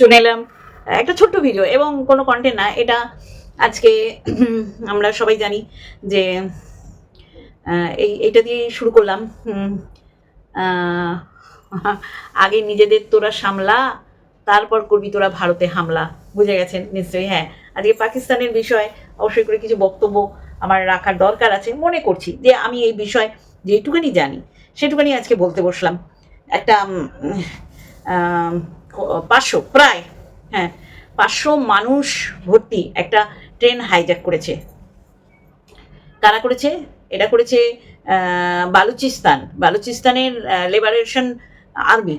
চলে এলাম। একটা ছোট্ট ভিডিও এবং কোনো কন্টেন্ট না, এটা আজকে আমরা সবাই জানি যে এই, এইটা দিয়ে শুরু করলাম। আগে নিজেদের তোরা সামলা, তারপর করবি তোরা ভারতে হামলা। বুঝে গেছেন? নিশ্চয়ই হ্যাঁ। আজকে পাকিস্তানের বিষয়ে, অবশ্যই করে কিছু বক্তব্য আমার রাখার দরকার আছে। মনে করছি যে আমি এই বিষয় যেটুকুনি জানি, সেটুকুনি আজকে বলতে বসলাম। একটা পাঁচশো, প্রায় হ্যাঁ পাঁচশো মানুষ ভর্তি একটা ট্রেন হাইজ্যাক করেছে। কারা করেছে? এটা করেছে বালুচিস্তান। বালুচিস্তানের লিবারেশন আর্মি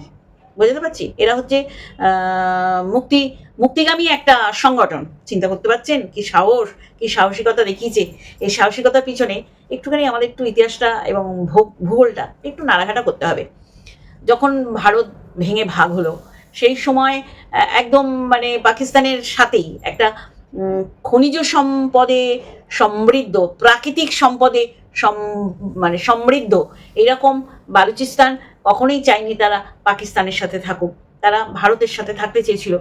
বুঝতে পারছি? এরা হচ্ছে মুক্তি, মুক্তিগামী একটা সংগঠন। চিন্তা করতে পারছেন? কি সাহস, কি সাহসিকতা দেখিয়েছে? এই সাহসিকতার পিছনে একটুখানি আমাদের একটু ইতিহাসটা এবং ভূগোলটা একটু নাড়াঘাটা করতে হবে। যখন ভারত ভেঙে ভাগ হলো সেই সময় একদম মানে পাকিস্তানের সাথেই একটা খনিজ সম্পদে সমৃদ্ধ, প্রাকৃতিক সম্পদে সম মানে সমৃদ্ধ এরকম বালুচিস্তান কখনোই চায়নি তারা পাকিস্তানের সাথে থাকুক। তারা ভারতের সাথে থাকতে চেয়েছিল।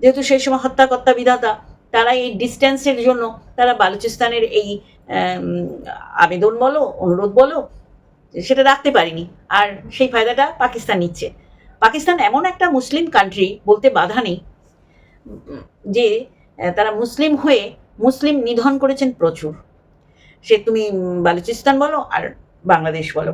যেহেতু সেই সময় হত্যাকর্তা বিধাতা, তারা এই ডিস্টেন্সের জন্য তারা বালুচিস্তানের এই আবেদন বলো, অনুরোধ বলো, সেটা রাখতে পারিনি। আর সেই ফায়দাটা পাকিস্তান নিচ্ছে। পাকিস্তান এমন একটা মুসলিম কান্ট্রি বলতে বাধা নেই, যে তারা মুসলিম হয়ে মুসলিম নিধন করেছেন প্রচুর। সে তুমি বালুচিস্তান বলো আর বাংলাদেশ বলো।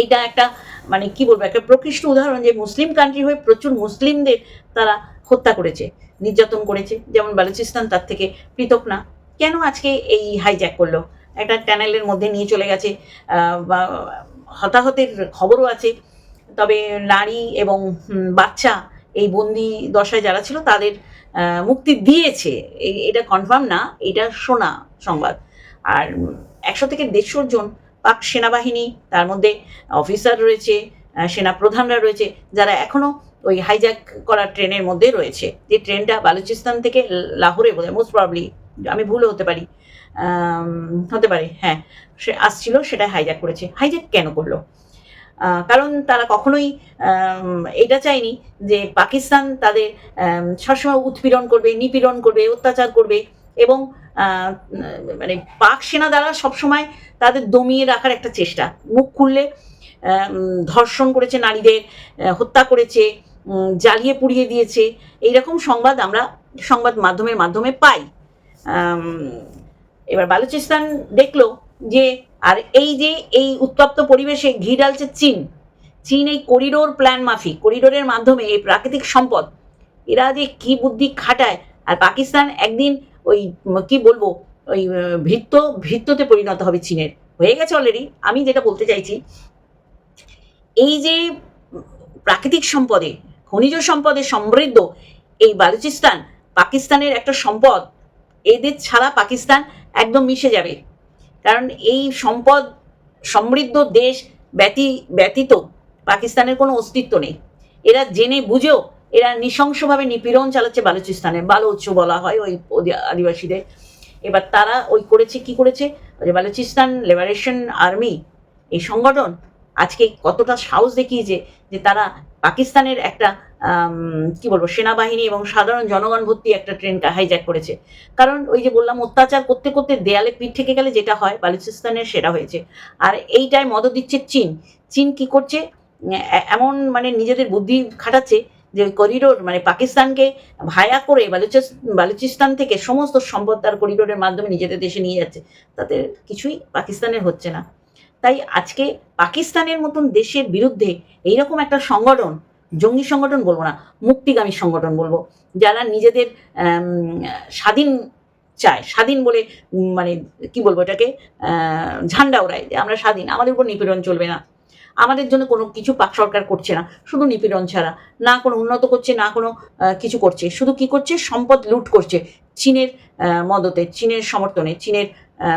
এইটা একটা মানে কি বলব, একটা প্রকৃষ্ট উদাহরণ যে মুসলিম কান্ট্রি হয়ে প্রচুর মুসলিমদের তারা হত্যা করেছে, নির্যাতন করেছে। যেমন বালুচিস্তান তার থেকে পৃথক না। কেন আজকে এই হাইজ্যাক করল? একটা চ্যানেলের মধ্যে নিয়ে চলে গেছে বা, হতাহতের খবরও আছে। তবে নারী এবং বাচ্চা এই বন্দি দশায় যারা ছিল তাদের মুক্তি দিয়েছে। এটা কনফার্ম না, এটা শোনা সংবাদ। আর একশো থেকে দেড়শো জন পাক সেনাবাহিনী, তার মধ্যে অফিসার রয়েছে সেনা প্রধানরা রয়েছে, যারা এখনও ওই হাইজ্যাক করা ট্রেনের মধ্যে রয়েছে। যে ট্রেনটা বালুচিস্তান থেকে লাহোরে বোধহয় মোস্ট প্রবলি আমি ভুলও হতে পারি। হতে পারে হ্যাঁ। সে আসছিল, সেটা হাইজ্যাক করেছে। হাইজ্যাক কেন করল? কারণ তারা কখনোই এটা চায়নি যে পাকিস্তান তাদের সবসময় উৎপীড়ন করবে, নিপীড়ন করবে, অত্যাচার করবে এবং মানে পাক সেনা দ্বারা সবসময় তাদের দমিয়ে রাখার একটা চেষ্টা। মুখ খুললে ধর্ষণ করেছে নারীদের হত্যা করেছে জ্বালিয়ে পুড়িয়ে দিয়েছে। এইরকম সংবাদ আমরা সংবাদ মাধ্যমের মাধ্যমে পাই। এবার বালুচিস্তান দেখল যে আর এই যে এই উত্তপ্ত পরিবেশে ঘি ডালছে চীন। চীন এই করিডোর প্ল্যান মাফিক। করিডোরের মাধ্যমে এই প্রাকৃতিক সম্পদ এরা যে কি বুদ্ধি খাটায় আর পাকিস্তান একদিন ওই কি বলব ওই আহ, ভৃত্য ভৃত্যতে পরিণত হবে চীনের। হয়ে গেছে অলরেডি আমি যেটা বলতে চাইছি এই যে প্রাকৃতিক সম্পদে খনিজ সম্পদে সমৃদ্ধ এই বালুচিস্তান পাকিস্তানের একটা সম্পদ এদের ছাড়া পাকিস্তান একদম মিশে যাবে। কারণ এই সম্পদ, সমৃদ্ধ দেশ ব্যতি, ব্যতীত পাকিস্তানের কোনো অস্তিত্ব নেই। এরা জেনে বুঝেও এরা নৃশংসভাবে নিপীড়ন চালাচ্ছে বালুচিস্তানে। বালোচ বলা হয় ওই আদিবাসীদের। এবার তারা ওই করেছে, কি করেছে? বালুচিস্তান লিবারেশন আর্মি এই সংগঠন আজকে কতটা সাহস দেখিয়েছে যে তারা পাকিস্তানের একটা কি বলব, সেনাবাহিনী এবং সাধারণ জনগণ ভর্তি একটা ট্রেনকে হাইজ্যাক করেছে। কারণ ওই যে বললাম, অত্যাচার করতে করতে দেয়ালে পিঠ থেকে গেলে যেটা হয়, বালুচিস্তানের সেটা হয়েছে। আর এইটাই মদত দিচ্ছে চীন। চীন কি করছে? এমন মানে নিজেদের বুদ্ধি খাটাচ্ছে যে করিডোর মানে পাকিস্তানকে ভায়া করে বালুচিস, বালুচিস্তান থেকে সমস্ত সম্পদ তার করিডোরের মাধ্যমে নিজেদের দেশে নিয়ে যাচ্ছে। তাতে কিছুই পাকিস্তানের হচ্ছে না। তাই আজকে পাকিস্তানের মতন দেশের বিরুদ্ধে এইরকম একটা সংগঠন, জঙ্গি সংগঠন বলব না, মুক্তিগামী সংগঠন বলব, যারা নিজেদের স্বাধীন চায়, স্বাধীন বলে মানে কি বলব এটাকে ঝান্ডা ওড়ায় যে আমরা স্বাধীন, আমাদের উপর নিপীড়ন চলবে না। আমাদের জন্য কোনো কিছু পাক সরকার করছে না, শুধু নিপীড়ন ছাড়া, না কোনো উন্নত করছে, না কোনো কিছু করছে, শুধু কি করছে? সম্পদ লুট করছে, চীনের মদতে, চীনের সমর্থনে, চীনের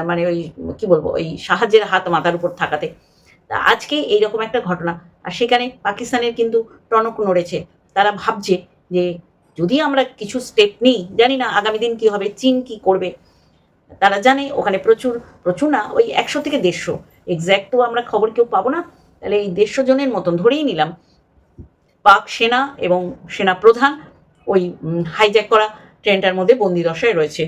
মানে ওই, কি বলব, ওই সাহায্যের হাত মাথার উপর থাকাতে। তা আজকে এইরকম একটা ঘটনা, আর সেখানে পাকিস্তানের কিন্তু টনক নড়েছে। তারা ভাবছে যে, যদি আমরা কিছু স্টেপ নিই, জানি না আগামী দিন কি হবে, চীন কি করবে। তারা জানে ওখানে প্রচুর প্রচুর না, ওই একশো থেকে দেড়শো। এক্স্যাক্ট তো আমরা খবর কেউ পাবো না, তাহলে এই দেড়শো জনের মতন ধরেই নিলাম। পাক সেনা এবং সেনা প্রধান ওই হাইজ্যাক করা ট্রেনটার মধ্যে বন্দি দশায় রয়েছে।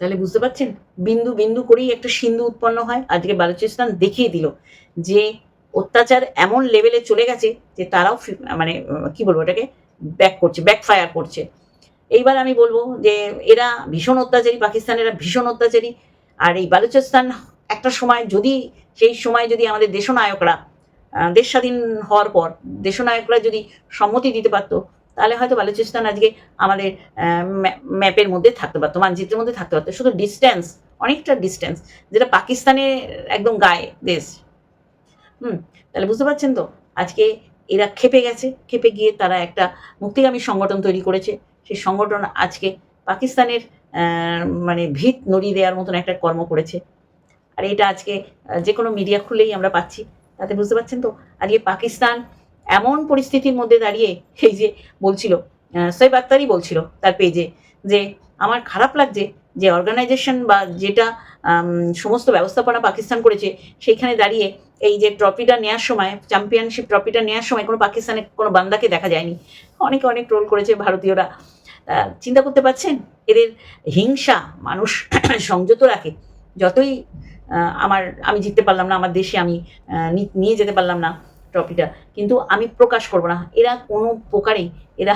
তাহলে বুঝতে পারছেন? বিন্দু বিন্দু করেই একটা সিন্ধু উৎপন্ন হয়। আজকে বালুচিস্তান দেখিয়ে দিল যে অত্যাচার এমন লেভেলে চলে গেছে যে তারাও মানে কি বলব এটাকে ব্যাক করছে ব্যাক ফায়ার করছে। এইবার আমি বলব যে এরা ভীষণ অত্যাচারী, পাকিস্তানেরা ভীষণ অত্যাচারী। আর এই বালুচিস্তান একটা সময় যদি, সেই সময় যদি আমাদের দেশনায়করা দেশ স্বাধীন হওয়ার পর দেশনায়করা যদি সম্মতি দিতে পারতো তাহলে হয়তো বালুচিস্তান আজকে আমাদের ম্যা- ম্যাপের মধ্যে থাকতে পারতো, মানচিত্রের মধ্যে থাকতে পারতো। শুধু ডিস্টেন্স অনেকটা ডিস্টেন্স যেটা পাকিস্তানের একদম গায়ে দেশ হুম, তাহলে বুঝতে পারছেন তো? আজকে এরা খেপে গেছে খেপে গিয়ে তারা একটা মুক্তিগামী সংগঠন তৈরি করেছে। সেই সংগঠন আজকে পাকিস্তানের মানে ভিত নড়িয়ে দেওয়ার মতন একটা কর্ম করেছে। আর এটা আজকে যে কোনো মিডিয়া খুললেই আমরা পাচ্ছি। তাতে বুঝতে পারছেন তো? আজকে পাকিস্তান এমন পরিস্থিতির মধ্যে দাঁড়িয়ে এই যে বলছিল সৈব আক্তারই বলছিল তার পেজে যে, আমার খারাপ লাগছে যে অর্গানাইজেশন বা যেটা সমস্ত ব্যবস্থাপনা পাকিস্তান করেছে, সেইখানে দাঁড়িয়ে এই যে ট্রফিটা নেওয়ার সময় চ্যাম্পিয়নশিপ ট্রফিটা নেওয়ার সময় কোনো পাকিস্তানের কোনো বান্দাকে দেখা যায়নি। অনেকে অনেক ট্রোল করেছে ভারতীয়রা। চিন্তা করতে পারছেন? এদের হিংসা মানুষ সংযত রাখে। যতই আমার, আমি জিততে পারলাম না, আমার দেশে আমি নিয়ে যেতে পারলাম না ট্রফিটা কিন্তু আমি প্রকাশ করব না। এরা কোনো প্রকারেই এরা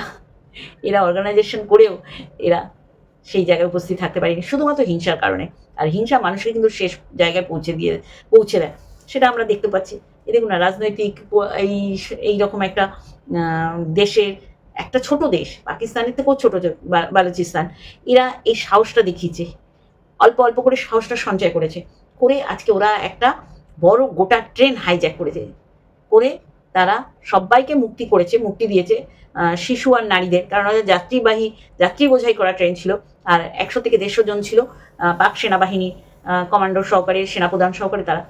এরা অর্গানাইজেশন করেও এরা সেই জায়গায় উপস্থিত থাকতে পারেনি। শুধুমাত্র হিংসার কারণে। আর হিংসা মানুষকে কিন্তু শেষ জায়গায় পৌঁছে দিয়ে, পৌঁছে দেয়। সেটা আমরা দেখতে পাচ্ছি। এই দেখুন না, রাজনৈতিক এই এই রকম একটা দেশের একটা ছোট দেশ, পাকিস্তানের থেকেও ছোট বালুচিস্তান, এরা এই সাহসটা দেখিয়েছে। অল্প অল্প করে সাহসটা সঞ্চয় করেছে। করে আজকে ওরা একটা বড় গোটা ট্রেন হাইজ্যাক করেছে। করে তারা সবাইকে মুক্তি করেছে মুক্তি দিয়েছে শিশু আর নারীদের। কারণ যাত্রীবাহী যাত্রী বোঝাই করা ট্রেন ছিল আর একশো থেকে দেড়শো জন ছিল পাক সেনাবাহিনী কমান্ডো সহকারে সেনাপ্রধান সহকারে তারা।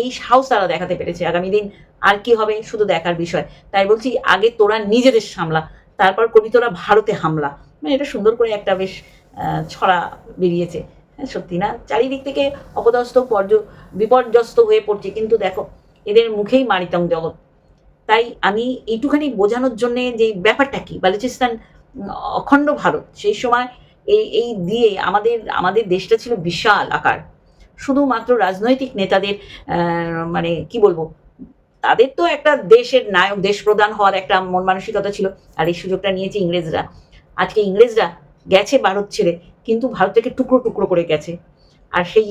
এই সাহস তারা দেখাতে পেরেছে। আগামী দিন আর কি হবে শুধু দেখার বিষয়। তাই বলছি আগে তোরা নিজেদের সামলা তারপর কবি তোরা ভারতে হামলা। মানে এটা সুন্দর করে একটা বেশ ছড়া বেরিয়েছে। হ্যাঁ, সত্যি না? চারিদিক থেকে অপদস্থ পর্য বিপর্যস্ত হয়ে পড়ছে। কিন্তু দেখো এদের মুখেই মারিতং জগৎ। তাই আমি এইটুখানি বোঝানোর জন্যে যে ব্যাপারটা কি? বালুচিস্তান অখণ্ড ভারত, সেই সময় এই এই দিয়ে আমাদের আমাদের দেশটা ছিল বিশাল আকার। শুধুমাত্র রাজনৈতিক নেতাদের মানে কি বলব? তাদের তো একটা দেশের নায়ক, দেশ প্রধান হওয়ার একটা মন মানসিকতা ছিল। আর এই সুযোগটা নিয়েছে ইংরেজরা। আজকে ইংরেজরা গেছে ভারত ছেড়ে, কিন্তু ভারতকে টুকরো টুকরো করে গেছে। আর সেই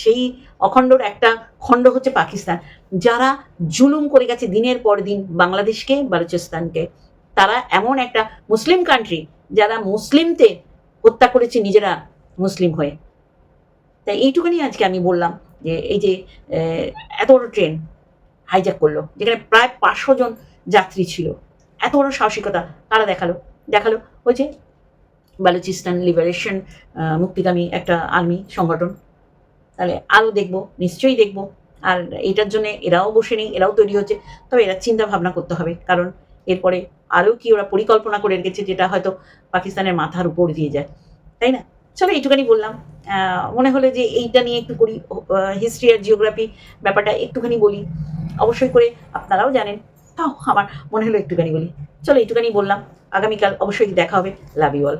সেই অখণ্ডর একটা খণ্ড হচ্ছে পাকিস্তান। যারা জুলুম করে গেছে দিনের পর দিন বাংলাদেশকে, বালুচিস্তানকে, তারা এমন একটা মুসলিম কান্ট্রি যারা মুসলিমদের হত্যা করেছে নিজেরা মুসলিম হয়ে। তাই এইটুকুনি আজকে আমি বললাম যে এই যে এত বড় ট্রেন হাইজ্যাক করল, যেখানে প্রায় পাঁচশো জন যাত্রী ছিল। এত বড় সাহসিকতা তারা দেখাল? দেখাল ওই যে বালুচিস্তান লিবারেশন মুক্তিগামী একটা আর্মি সংগঠন। তাহলে আরও দেখব, নিশ্চয়ই দেখব। আর এটার জন্য এরাও বসে নেই, এরাও তৈরি হচ্ছে। তবে এরা চিন্তা ভাবনা করতে হবে, কারণ এরপরে আরও কি ওরা পরিকল্পনা করে রেখেছে যেটা হয়তো পাকিস্তানের মাথার উপর দিয়ে যায়। তাই না? চলো এইটুখানি বললাম। মনে হলো যে এইটা নিয়ে একটু করি হিস্ট্রি আর জিওগ্রাফি ব্যাপারটা একটুখানি বলি। অবশ্যই করে আপনারাও জানেন। তাও আমার মনে হলো একটুখানি বলি। চলো এইটুখানি বললাম। আগামীকাল অবশ্যই দেখা হবে। Love you all